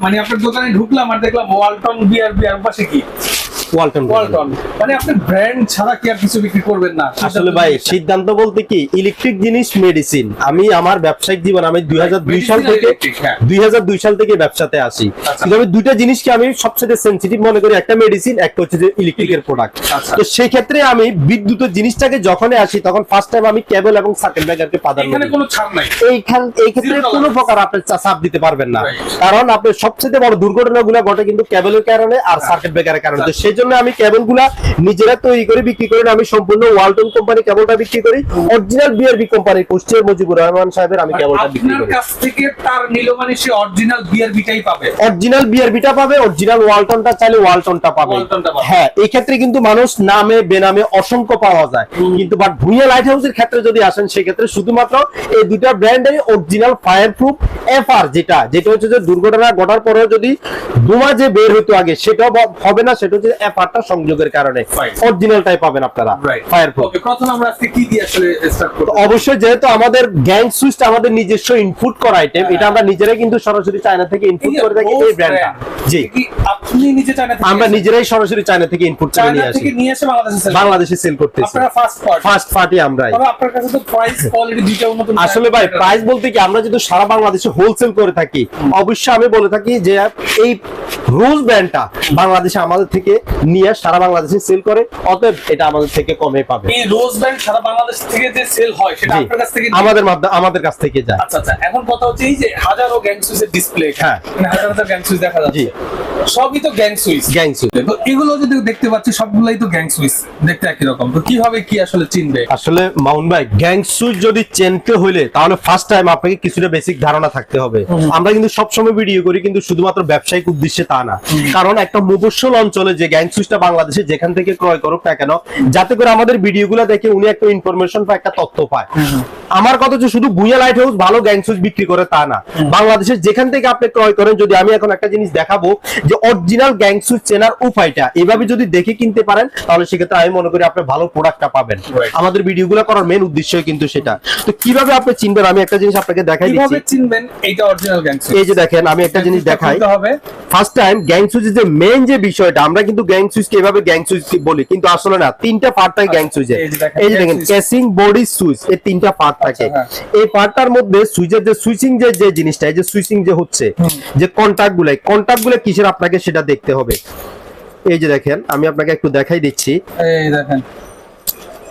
মানে আপনার দোকানে ঢুকলাম আর দেখলাম ওয়ালটন বিয়ার বিয়ার পাশে কি? ওয়ালটন ওয়ালটন মানে আপনি ব্র্যান্ড ছাড়া কি আর কিছু বিক্রি করবেন না? আসলে ভাই সিদ্ধান্ত বলতে কি ইলেকট্রিক জিনিস মেডিসিন আমি আমার ব্যবসায়িক জীবন আমি দুই সাল থেকে electric, হ্যাঁ। দুই সাল থেকে ব্যবসাতে আসি। আচ্ছা। কিন্তু আমি দুইটা জিনিসকে আমি সবচেয়ে সেন্সিটিভ মনে করি একটা মেডিসিন একটা হচ্ছে যে ইলেকট্রিকের প্রোডাক্ট আচ্ছা। তো সেই ক্ষেত্রে আমি বিদ্যুতের জিনিসটাকে যখনই আসি তখন ফার্স্ট টাইম আমি কেবল এবং সার্কিট ব্রেকারকে প্রাধান্য এখানে কোনো ছাড় নাই। এইখান এই ক্ষেত্রে কোনো প্রকার আপনি চাপ দিতে পারবেন না। কারণ আপনার সবচেয়ে বড় দুর্ঘটনাগুলো ঘটে কিন্তু কেবলের কারণে আর সার্কিট ব্রেকারের কারণে। তো সেই জন্য আমি কেবলগুলা নিজেরা তৈরি করে বিক্রি করি আমি সম্পূর্ণ ওয়ালটন কোম্পানি কেবলটা বিক্রি করি। অরিজিনাল বিআরবি কোম্পানি কুষ্টিয়ার মুজিবুর রহমান সাহেবের আমি কেবলটা বিক্রি করি। কাছ থেকে তার নিল মানে সে অরিজিনাল বিয়ার বিটাই পাবে। অরিজিনাল বিআরবিটা পাবে অরিজিনাল ওয়ালটনটা চাইলে ওয়ালটনটা পাবে। হ্যাঁ এই ক্ষেত্রে কিন্তু মানুষ নামে বেনামে অসংখ্য পাওয়া যায়। কিন্তু বাট ভুঁইয়া লাইট হাউসের ক্ষেত্রে যদি আসেন সেক্ষেত্রে শুধুমাত্র এই দুইটা ব্র্যান্ডের অরিজিনাল ফায়ার প্রুফ এফআর যেটা যেটা হচ্ছে যে দুর্ঘটনা ঘটার পরেও যদি ধোঁয়া যে বের হইতো আগে সেটাও হবে না সেটা হচ্ছে এফআরটা সংযোগের কারণে. অরিজিনালটাই পাবেন আপনারা ফায়ার প্রুফ প্রথম আমরা আজকে কি দিয়ে আসলে স্টার্ট করব? অবশ্যই যেহেতু আমাদের গ্যাং সুইচটা আমাদের নিজস্ব ইনপুট করা আইটেম এটা আমরা নিজেরাই কিন্তু সরাসরি চায়না থেকে ইনপুট করে থাকি এই ব্র্যান্ডটা জি। আপনি নিজে চায়না থেকে আমরা নিজেরাই সরাসরি চায়না থেকে ইনপুট করে নিয়ে আসি। নিয়ে এসে বাংলাদেশে বাংলাদেশে সেল করতেছি। আপনারা ফার্স্ট পার্ট ফার্স্ট পার্টি আমরাই। তবে আপনার কাছে তো প্রাইস কোয়ালিটি দুইটা উন্নত আসলে ভাই প্রাইস বলতে কি আমরা যেহেতু সারা বাংলাদেশে হোলসেল করে থাকি অবশ্যই আমি বলে থাকি যে এই রোজ ব্র্যান্ডটা বাংলাদেশে আমাদের থেকে নিয়ে সারা বাংলাদেশে সেল করে অতএব এটা আমাদের থেকে কমে পাবে। এই রোজ ব্যান্ড সারা বাংলাদেশ থেকে যে সেল হয় সেটা আপনার কাছ থেকে আমাদের মাধ্যমে আমাদের কাছ থেকে যায়। আচ্ছা আচ্ছা এখন কথা হচ্ছে এই যে হাজারো গ্যাং সুইচের ডিসপ্লে হ্যাঁ। হাজারো হাজার হাজার গ্যাং সুইচ দেখা যাচ্ছে। জি। সবই তো গ্যাং সুইচ গ্যাং সুইচ তো এগুলো যদি দেখতে পাচ্ছি সবগুলাই তো গ্যাং সুইচ দেখতে একই রকম। তো কীভাবে কি আসলে চিনবে? আসলে মাউন্ট ভাই গ্যাং সুইচ যদি চেনতে হইলে তাহলে ফার্স্ট টাইম আপনাকে কিছুটা বেসিক ধারণা থাকতে হবে। আমরা কিন্তু সবসময় ভিডিও করি কিন্তু শুধুমাত্র ব্যবসায়িক উদ্দেশ্যে তা না। কারণ একটা মুবস্বল অঞ্চলে যে গ্যাং সুইচটা বাংলাদেশে যেখান থেকে ক্রয় করুক না কেন যাতে করে আমাদের ভিডিও ভিডিওগুলো দেখে উনি একটা ইনফরমেশন বা একটা তথ্য পায়। আমার কথা হচ্ছে শুধু ভুইয়া লাইট হাউস ভালো গ্যাং সুইচ বিক্রি করে তা না। বাংলাদেশের যেখান থেকে আপনি ক্রয় করেন যদি আমি এখন একটা জিনিস দেখাবো যে অরিজিনাল গ্যাং সুইচ চেনার উপায়টা এভাবে যদি দেখে কিনতে পারেন তাহলে সেক্ষেত্রে আমি মনে করি আপনি ভালো প্রোডাক্টটা পাবেন. আমাদের ভিডিওগুলো করার মেন উদ্দেশ্যই কিন্তু সেটা। তো কীভাবে আপনি চিনবেন? আমি একটা জিনিস আপনাকে দেখাই কীভাবে চিনবেন এইটা অরিজিনাল গ্যাং সুইচ এই যে দেখেন আমি একটা জিনিস দেখাই। হবে। ফার্স্ট টাইম গ্যাং সুইচের যে মেইন যে বিষয়টা আমরা কিন্তু গ্যাং সুইচকে এভাবে গ্যাং সুইচ বলি কিন্তু আসলে না তিনটা পার্ট থাকে গ্যাং এই যে দেখেন, এই যে দেখেন কেসিং বডি সুইচ এই তিনটা পার্ট থাকে। হ্যাঁ। এই পার্টটার মধ্যে সুইচের যে সুইচিং যে যে জিনিসটা এই যে সুইচিং যে হচ্ছে যে কন্টাক্টগুলো কন্টাক্টগুলো কিসের আপনাকে সেটা দেখতে হবে। এই যে দেখেন আমি আপনাকে একটু দেখাই দিচ্ছি। এই দেখেন।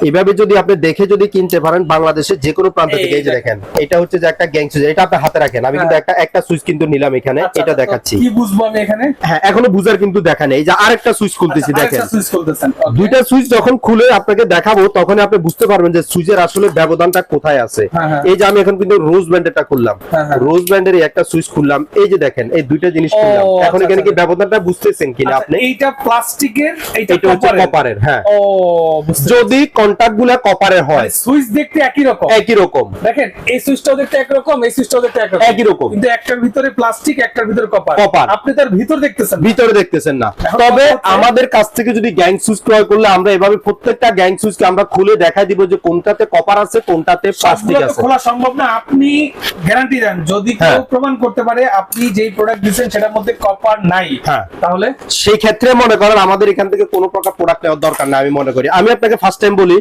এভাবে যদি আপনি দেখে যদি কিনতে পারেন বাংলাদেশের যে কোনো প্রান্ত থেকে এই যে দেখেন। দেখেন এটা হচ্ছে যে একটা গ্যাং সুইচ এটা আপনি হাতে রাখেন। আমি কিন্তু একটা একটা সুইচ কিন্তু নিলাম এখানে আচ্ছা, এটা দেখাচ্ছি। কি বুঝব আমি এখানে? হ্যাঁ এখনও বুঝার কিন্তু দেখা নেই। এই যে আরেকটা সুইচ খুলতেছি আচ্ছা, দেখেন। সুইচ খুলতেছেন দুইটা সুইচ যখন খুলে আপনাকে দেখাবো তখন আপনি বুঝতে পারবেন যে সুইচের আসলে ব্যবধানটা কোথায় আছে। হ্যাঁ, হ্যাঁ। এই যে আমি এখন কিন্তু রোজ ব্যান্ডেরটা খুললাম। হ্যাঁ, হ্যাঁ। রোজ ব্যান্ডের একটা সুইচ খুললাম। এই যে দেখেন এই দুইটা জিনিস খুললাম। এখন আচ্ছা, এখানে কি আচ্ছা। ব্যবধানটা বুঝতেছেন কিনা আচ্ছা, আপনি? এইটা প্লাস্টিকের এইটা এটা হচ্ছে কপারের কপারের হ্যাঁ। ও যদি কন্টাক্টগুলা কপারের হয় সুইচ দেখতে একই রকম একই রকম দেখেন এই সুইচটাও দেখতে একরকম এই সুইচটাও দেখতে একরকম একই রকম। কিন্তু একটার ভিতরে প্লাস্টিক একটার ভিতরে কপার কপার। আপনি তার ভিতর দেখতেছেন। ভিতরে দেখতেছেন না তবে আমাদের কাছ থেকে যদি গ্যাং সুইচ ক্রয় করলে আমরা এভাবে প্রত্যেকটা গ্যাং সুইচকে আমরা খুলে দেখাই দিব যে কোনটাতে কপার আছে কোনটাতে প্লাস্টিক আছে খোলা সম্ভব না আপনি গ্যারান্টি দেন যদি কেউ হ্যাঁ। প্রমাণ করতে পারে আপনি যেই প্রোডাক্ট দিচ্ছেন সেটার মধ্যে কপার নাই হ্যাঁ। তাহলে সেই ক্ষেত্রে মনে করেন আমাদের এখান থেকে কোনো প্রকার প্রোডাক্ট নেওয়ার দরকার নাই আমি মনে করি আমি আপনাকে ফার্স্ট টাইম বলি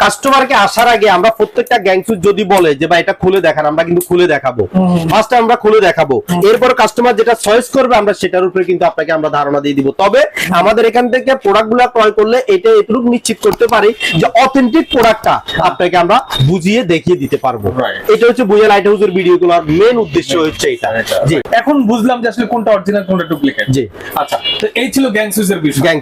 কাস্টমারকে আসার আগে আমরা প্রত্যেকটা গ্যাং যদি বলে যে ভাই এটা খুলে দেখান আমরা কিন্তু খুলে দেখাবো। ফার্স্ট আমরা খুলে দেখাবো। এরপর কাস্টমার যেটা চয়েস করবে আমরা সেটার উপরে কিন্তু আপনাকে আমরা ধারণা দিয়ে দিব। তবে আমাদের এখান থেকে প্রোডাক্টগুলা ক্রয় করলে এটা এটুকু নিশ্চিত করতে পারি যে অথেন্টিক প্রোডাক্টটা আপনাকে আমরা বুঝিয়ে দেখিয়ে দিতে পারব। এটা হচ্ছে বুয়া লাইট হাউসের ভিডিও গুলোর মেন উদ্দেশ্য হচ্ছে এটা। জি। এখন বুঝলাম যে আসলে কোনটা অরিজিনাল কোনটা ডুপ্লিকেট জি। আচ্ছা তো এই ছিল গ্যাং বিষয়। গ্যাং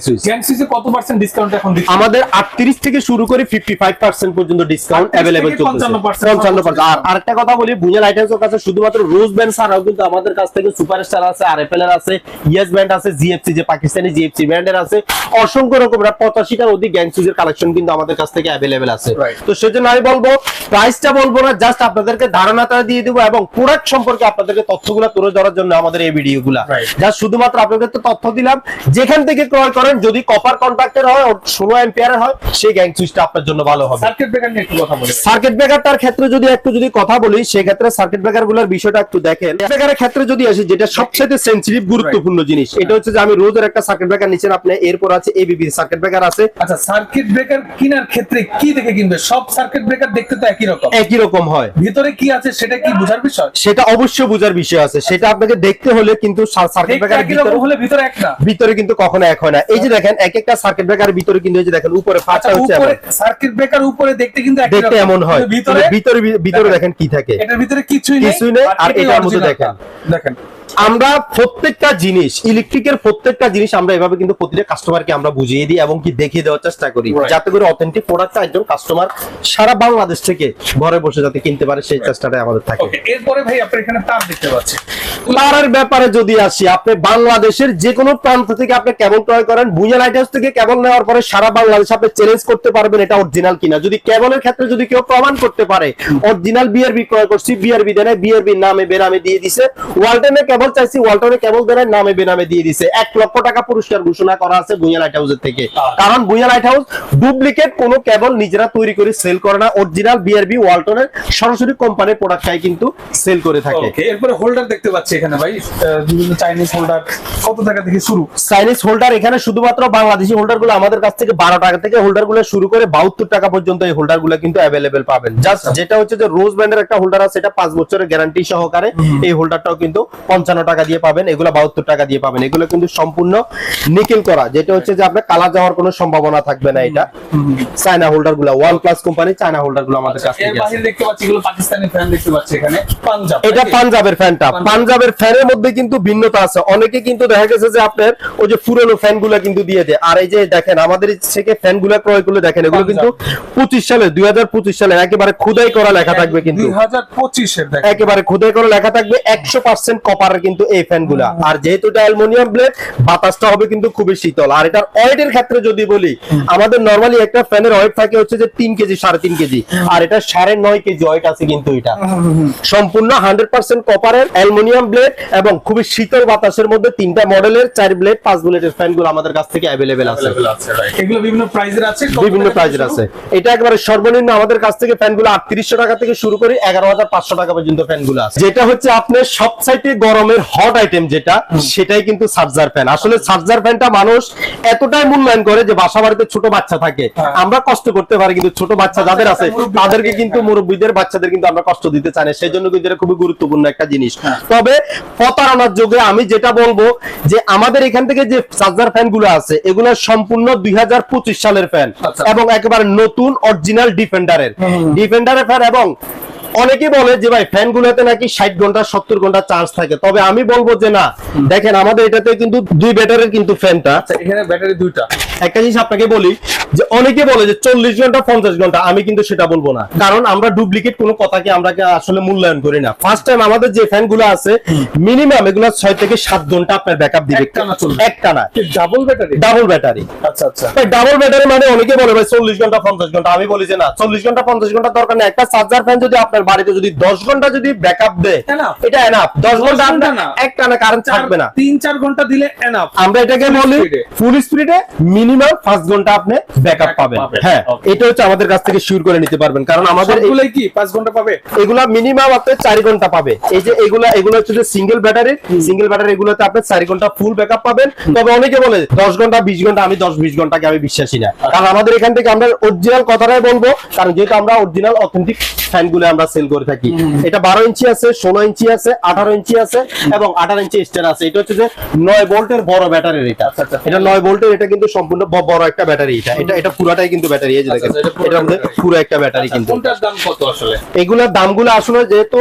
সুইচে কত পার্সেন্ট ডিসকাউন্ট এখন দিচ্ছে আমাদের আটত্রিশ থেকে শুরু করে ফাইভ পার্সেন্ট পর্যন্ত ডিসকাউন্ট 38 অ্যাভেলেবেল থেকে চলতেছে। 55% আর আরেকটা কথা বলি লাইট হাউসের কাছে শুধুমাত্র রোজ ব্যান্ড ছাড়াও কিন্তু আমাদের কাছ থেকে সুপারস্টার আছে আর এর আছে ইয়েস ব্যান্ড আছে জিএফসি যে পাকিস্তানি জিএফসি ব্র্যান্ডের আছে। অসংখ্য রকমের পঁচাশিটার অধিক গ্যাং সুইচের কালেকশন কিন্তু আমাদের কাছ থেকে অ্যাভেলেবেল আছে। তো সেজন্য আমি বলব প্রাইসটা বলব না জাস্ট আপনাদেরকে ধারণাটা দিয়ে দিব এবং প্রোডাক্ট সম্পর্কে আপনাদেরকে তথ্যগুলো তুলে ধরার জন্য আমাদের এই ভিডিওগুলা. জাস্ট শুধুমাত্র আপনাদের তো তথ্য দিলাম যেখান থেকে ক্রয় করেন যদি কপার কন্ট্রাক্টের হয় ষোলো এম্পিয়ারের হয় সেই গ্যাং সুইচটা আপনার জন্য ভালো হবে। সার্কিট ব্রেকার নিয়ে একটু কথা বলি। সার্কিট ব্রেকারটার ক্ষেত্রে যদি একটু যদি কথা বলি সেক্ষেত্রে সার্কিট ব্রেকারগুলোর বিষয়টা একটু দেখেন। ব্রেকারের ক্ষেত্রে যদি আসি যেটা সবচেয়ে সেন্সিটিভ গুরুত্বপূর্ণ জিনিস এটা হচ্ছে যে আমি রোজের একটা সার্কিট ব্রেকার নিচ্ছেন আপনি এরপর আছে এবিবি সার্কিট ব্রেকার আছে। আচ্ছা সার্কিট ব্রেকার কেনার ক্ষেত্রে কি দেখে কিনবে? সব সার্কিট ব্রেকার দেখতে তো একই রকম। একই রকম হয়। ভিতরে কি আছে সেটা কি বোঝার বিষয়? সেটা অবশ্যই বোঝার বিষয় আছে। সেটা আপনাকে দেখতে হলে কিন্তু সার্কিট ব্রেকারের একই রকম হলে ভিতরে এক না। ভিতরে কিন্তু কখনো এক হয় না। এই যে দেখেন এক একটা সার্কিট ব্রেকারের ভিতরে কিন্তু এই যে দেখেন উপরে আচ্ছা হচ্ছে। সার্কিট ব্রেকার উপরে দেখতে কিন্তু দেখতে এমন হয়। ভিতরে ভিতরে ভিতরে দেখেন কি থাকে। এটার ভিতরে কিছুই নেই কিছুই নেই, আর এটার মধ্যে দেখেন। দেখেন। আমরা প্রত্যেকটা জিনিস ইলেকট্রিকের প্রত্যেকটা জিনিস আমরা এভাবে কিন্তু প্রতিটা কাস্টমারকে আমরা বুঝিয়ে দিই এবং কি দেখিয়ে দেওয়ার চেষ্টা করি। যাতে করে অথেন্টিক প্রোডাক্টটা একজন কাস্টমার সারা বাংলাদেশ থেকে ঘরে বসে যাতে কিনতে পারে সেই চেষ্টাটাই আমাদের থাকে। এরপরে ভাই আপনার এখানে তার দেখতে পাচ্ছি। তারের ব্যাপারে যদি আসি আপনি বাংলাদেশের যে কোনো প্রান্ত থেকে আপনি কেবল ক্রয় করেন ভুঁইয়া লাইট হাউস থেকে কেবল নেওয়ার পরে সারা বাংলাদেশ আপনি চ্যালেঞ্জ করতে পারবেন এটা অরিজিনাল কিনা। যদি কেবলের ক্ষেত্রে যদি কেউ প্রমাণ করতে পারে অরিজিনাল বিআরবি ক্রয় করছি বিআরবি দেয় বিআরবি নামে বেনামে দিয়ে দিছে ওয়ালটনে কেবল চাইছি ওয়ালটনে কেবল দেয় নামে বেনামে দিয়ে দিছে। এক লক্ষ টাকা পুরস্কার ঘোষণা করা আছে ভুঁইয়া লাইট হাউসের থেকে কারণ ভুঁইয়া লাইট হাউস ডুপ্লিকেট কোনো কেবল নিজেরা তৈরি করে সেল করে না। অরিজিনাল বিআরবি ওয়ালটনের সরাসরি কোম্পানির প্রোডাক্টটাই কিন্তু সেল করে থাকে। এরপরে হোল্ডার দেখতে পাচ্ছি এখানে ভাই। বিভিন্ন চাইনিজ হোল্ডার কত টাকা থেকে শুরু? চাইনিজ হোল্ডার এখানে শুধুমাত্র বাংলাদেশি হোল্ডারগুলো। আমাদের কাছ থেকে বারো টাকা থেকে হোল্ডারগুলো শুরু করে বাহাত্তর টাকা পর্যন্ত এই হোল্ডারগুলো কিন্তু অ্যাভেলেবেল পাবেন। জাস্ট যেটা হচ্ছে যে রোজ ব্র্যান্ডের একটা হোল্ডার আছে এটা পাঁচ বছরের গ্যারান্টি সহকারে এই হোল্ডারটাও কিন্তু পঞ্চান্ন টাকা দিয়ে পাবেন এগুলো বাহাত্তর টাকা দিয়ে পাবেন। এগুলো কিন্তু সম্পূর্ণ নিকেল করা যেটা হচ্ছে যে আপনার কালার যাওয়ার কোনো সম্ভাবনা থাকবে না এটা। চায়না হোল্ডারগুলো ওয়ান প্লাস কোম্পানি চায়না হোল্ডারগুলো আমাদের কাছ এর থেকে আছে। বাহিরে দেখতে পাচ্ছি এগুলো পাকিস্তানি ফ্যান দেখতে পাচ্ছি এখানে পাঞ্জাব এটা পাঞ্জাবের ফ্যানটা পাঞ্জাবের ফ্যানের মধ্যে কিন্তু ভিন্নতা আছে। অনেকে কিন্তু দেখা গেছে যে আপনার ওই যে পুরনো ফ্যানগুলা কিন্তু দিয়ে দেয়। আর এই যে দেখেন আমাদের থেকে ফ্যানগুলা ক্রয় করলে দেখেন এগুলো কিন্তু পঁচিশ সালে দুই হাজার পঁচিশ সালে একেবারে খুদাই করা লেখা থাকবে কিন্তু। 2025 এর দেখেন। একেবারে খুদাই করা লেখা থাকবে একশো পার্সেন্ট কপারের কিন্তু এই ফ্যানগুলা আর যেহেতু এটা অ্যালুমিনিয়াম ব্লেড বাতাসটা হবে কিন্তু খুবই শীতল। আর এটার ওয়েটের ক্ষেত্রে যদি বলি আমাদের নর্মালি একটা ফ্যানের ওয়েট থাকে হচ্ছে যে তিন কেজি সাড়ে তিন কেজি। আর এটা সাড়ে নয় কেজি ওয়েট আছে কিন্তু এটা। সম্পূর্ণ হান্ড্রেড পার্সেন্ট কপারের অ্যালুমিনিয়াম ব্লেড এবং খুবই শীতল বাতাসের মধ্যে তিনটা মডেলের চার ব্লেড পাঁচ ব্লেডের ফ্যানগুলো আমাদের কাছ থেকে অ্যাভেলেবেল আছে. এগুলো বিভিন্ন প্রাইজের আছে বিভিন্ন প্রাইজের আছে। এটা একেবারে সর্বনিম্ন আমাদের কাছ থেকে ফ্যানগুলো আটত্রিশশো টাকা থেকে শুরু করে এগারো হাজার পাঁচশো টাকা পর্যন্ত ফ্যানগুলো আছে। যেটা হচ্ছে আপনার সবচাইতে গরমের হট আইটেম যেটা সেটাই কিন্তু সার্জার ফ্যান আসলে সার্জার ফ্যানটা মানুষ এতটাই মূল্যায়ন করে যে বাসা বাড়িতে ছোট বাচ্চা থাকে। হ্যাঁ। আমরা কষ্ট করতে পারি কিন্তু ছোট বাচ্চা যাদের আছে তাদেরকে কিন্তু হ্যাঁ। মুরব্বীদের বাচ্চাদের কিন্তু আমরা কষ্ট দিতে চাই না। সেই জন্য কিন্তু এটা খুবই গুরুত্বপূর্ণ একটা জিনিস। হ্যাঁ। তবে প্রতারণার যোগে আমি যেটা বলব যে আমাদের এখান থেকে যে চার্জার ফ্যানগুলো আছে এগুলো সম্পূর্ণ দুই হাজার পঁচিশ সালের ফ্যান আচ্ছা। এবং একেবারে নতুন অরিজিনাল ডিফেন্ডারের ডিফেন্ডারের ফ্যান এবং অনেকে বলে যে ভাই ফ্যান গুলোতে নাকি ষাট ঘণ্টা সত্তর ঘণ্টা চার্জ থাকে। তবে আমি বলব যে না। দেখেন আমাদের এটাতে কিন্তু দুই ব্যাটারির কিন্তু ফ্যানটা। আচ্ছা এখানে ব্যাটারি দুইটা। একটা জিনিস আপনাকে বলি যে অনেকে বলে যে চল্লিশ ঘণ্টা পঞ্চাশ ঘণ্টা। আমি কিন্তু সেটা বলব না। কারণ আমরা ডুপ্লিকেট কোনো কথাকে আমরা আসলে মূল্যায়ন করি না। ফার্স্ট টাইম আমাদের যে ফ্যানগুলো আছে মিনিমাম এগুলো ছয় থেকে সাত ঘণ্টা আপনার ব্যাকআপ দিবে। একটানা চলবে। একটানা। ডাবল ব্যাটারি ডাবল ব্যাটারি আচ্ছা আচ্ছা। ডাবল ব্যাটারি মানে অনেকে বলে ভাই চল্লিশ ঘণ্টা পঞ্চাশ ঘণ্টা। আমি বলি যে না চল্লিশ ঘণ্টা পঞ্চাশ ঘণ্টা দরকার নেই। একটা চার্জার ফ্যান যদি আপনার বাড়িতে যদি দশ ঘণ্টা যদি ব্যাকআপ দেয় এটা এনাফ দশ ঘণ্টা আপনার না। একটানা কারেন্ট থাকবে না। তিন চার ঘণ্টা দিলে এনাফ আমরা এটাকে বলি। ফুল স্পিডে মিনিমাম পাঁচ ঘণ্টা আপনি ব্যাকআপ পাবেন। হ্যাঁ এটা হচ্ছে আমাদের কাছ থেকে শিওর করে নিতে পারবেন। কারণ আমাদের সবগুলোই কি পাঁচ ঘণ্টা পাবে? এগুলা মিনিমাম আপনি চার ঘণ্টা পাবে। এই যে এগুলা এগুলো হচ্ছে যে সিঙ্গেল ব্যাটারি সিঙ্গেল ব্যাটারি এগুলোতে আপনি চার ঘণ্টা ফুল ব্যাকআপ পাবেন। তবে অনেকে বলে দশ ঘণ্টা বিশ ঘণ্টা আমি দশ বিশ ঘন্টাকে আমি বিশ্বাসী না। কারণ আমাদের এখান থেকে আমরা অরিজিনাল কথাটাই বলব। কারণ যেহেতু আমরা অরিজিনাল অথেন্টিক ফ্যানগুলো আমরা সেল করে থাকি। এটা বারো ইঞ্চি আছে ষোলো ইঞ্চি আছে আঠারো ইঞ্চি আছে এবং আঠারো ইঞ্চি স্ট্যান্ড আছে। এটা হচ্ছে যে নয় ভোল্টের বড় ব্যাটারির এটা। আচ্ছা, আচ্ছা। এটা নয় ভোল্টের এটা কিন্তু সম্পূর্ণ বড় একটা ব্যাটারি এটা। এটা এটা পুরাটাই কিন্তু ব্যাটারি এই যে আচ্ছা, দেখেন। এটা battery। পুরো একটা ব্যাটারি কিন্তু কোনটার দাম কত আসলে? এগুলোর দামগুলো আসলে যেহেতু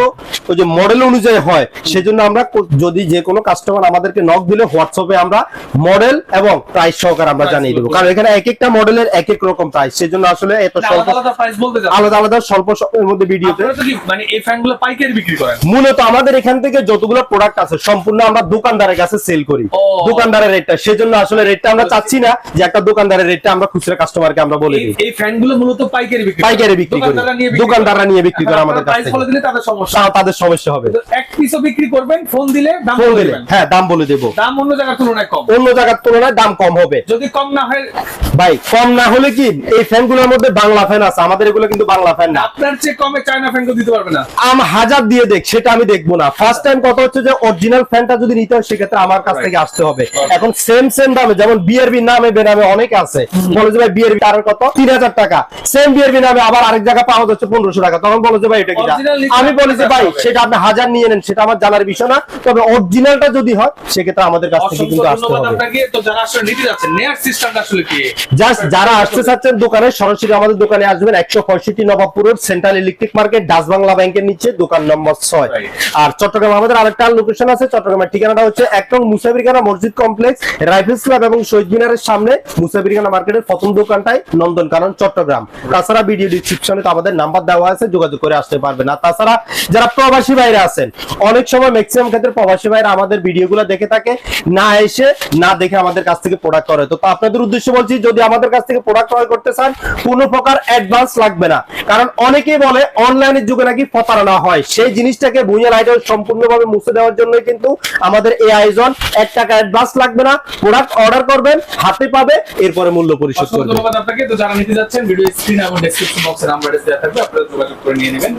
ওই যে মডেল অনুযায়ী হয় সেজন্য আমরা যদি যে কোনো কাস্টমার আমাদেরকে নক দিলে হোয়াটসঅ্যাপে আমরা মডেল এবং প্রাইস সহকারে আমরা জানিয়ে দেবো। কারণ এখানে এক একটা মডেলের এক এক রকম প্রাইস সেজন্য আসলে এত স্বল্প আলাদা আলাদা স্বল্প সময়ের মধ্যে ভিডিওতে মানে এই ফ্যানগুলো পাইকারি বিক্রি করেন? মূলত আমাদের এখান থেকে যতগুলো প্রোডাক্ট আছে সম্পূর্ণ আমরা দোকানদারের কাছে সেল করি। দোকানদারের রেটটা সেজন্য আসলে রেটটা আমরা চাচ্ছি না যে একটা দোকানদারের রেটটা আমরা খুচরা কাস্টমারকে আমরা বলে দিই। এই ফ্যানগুলো মূলত পাইকারি বিক্রি পাইকারি বিক্রি করি। দোকানদাররা নিয়ে বিক্রি করে। আমাদের কাছ বলে দিলে তাদের সমস্যা তাদের সমস্যা হবে। এক পিসও বিক্রি করবেন ফোন দিলে দাম ফোন দিলে। হ্যাঁ দাম বলে দেবো। দাম অন্য জায়গার তুলনায় কম। অন্য জায়গার তুলনায় দাম কম হবে। যদি কম না হয় ভাই কম না হলে কি? এই ফ্যানগুলোর মধ্যে বাংলা ফ্যান আছে। আমাদের এগুলো কিন্তু বাংলা ফ্যান না। আপনার চেয়ে কমে চায়না ফ্যান দিতে পারবে না। আম হাজার দিয়ে দেখ সেটা আমি দেখব না। ফার্স্ট টাইম কথা হচ্ছে যে অরিজিনাল ফ্যানটা যদি নিতে হয় সেক্ষেত্রে আমার কাছ থেকে আসতে হবে। এখন সেম সেম দামে যেমন বিআরবি নামে বেনামে অনেক আছে। বলে যে ভাই বিআরবি তার কত? তিন হাজার টাকা। সেম বিআরবি নামে আবার আরেক পাওয়া যাচ্ছে পনেরোশো টাকা। তখন বলে যে ভাই এটা কি আমি বলি যে ভাই সেটা আপনি হাজার নিয়ে নেন সেটা আমার জানার বিষয় না। তবে অরিজিনালটা যদি হয় সেক্ষেত্রে আমাদের কাছ থেকে কিন্তু আসতে হবে। জাস্ট যারা আসতে চাচ্ছেন দোকানে সরাসরি আমাদের দোকানে আসবেন। একশো পঁয়ষট্টি নবাবপুরের central electric market Dutch Bangla ব্যাংকের নিচে দোকান নম্বর ছয়। আর চট্টগ্রাম আমাদের আরেকটা লোকেশন আছে চট্টগ্রামের ঠিকানাটা হচ্ছে এক নং মুসাফিরখানা মসজিদ কমপ্লেক্স রাইফেলস ক্লাব এবং শহীদ মিনারের সামনে মুসাফিরখানা মার্কেটের প্রথম দোকানটাই নন্দন কানন চট্টগ্রাম। তাছাড়া ভিডিও ডিসক্রিপশনে তো আমাদের নাম্বার দেওয়া আছে যোগাযোগ করে আসতে পারবেন। আর তাছাড়া যারা প্রবাসী বাইরে আছেন অনেক সময় ম্যাক্সিমাম ক্ষেত্রে প্রবাসী বাইরে আমাদের ভিডিওগুলো দেখে থাকে না এসে না দেখে আমাদের কাছ থেকে প্রোডাক্ট করে। তো আপনাদের উদ্দেশ্য বলছি যদি আমাদের কাছ থেকে প্রোডাক্ট ক্রয় করতে চান কোনো প্রকার অ্যাডভান্স লাগবে না। কারণ অনেকেই বলে অনলাইনের যুগে নাকি প্রতারণা হয়। সেই জিনিসটাকে ভুঁইয়া লাইটার সম্পূর্ণভাবে মুছে দেওয়ার জন্য কিন্তু আমাদের এই আয়োজন। এক টাকা অ্যাডভান্স লাগবে না। প্রোডাক্ট অর্ডার করবেন হাতে পাবে এরপরে মূল্য পরিশোধ করবেন। করবে ধন্যবাদ আপনাকে। তো যারা নিতে যাচ্ছেন ভিডিও স্ক্রিন এবং ডেসক্রিপশন বক্সে নাম্বার দেওয়া থাকবে আপনারা যোগাযোগ করে নিয়ে নেবেন।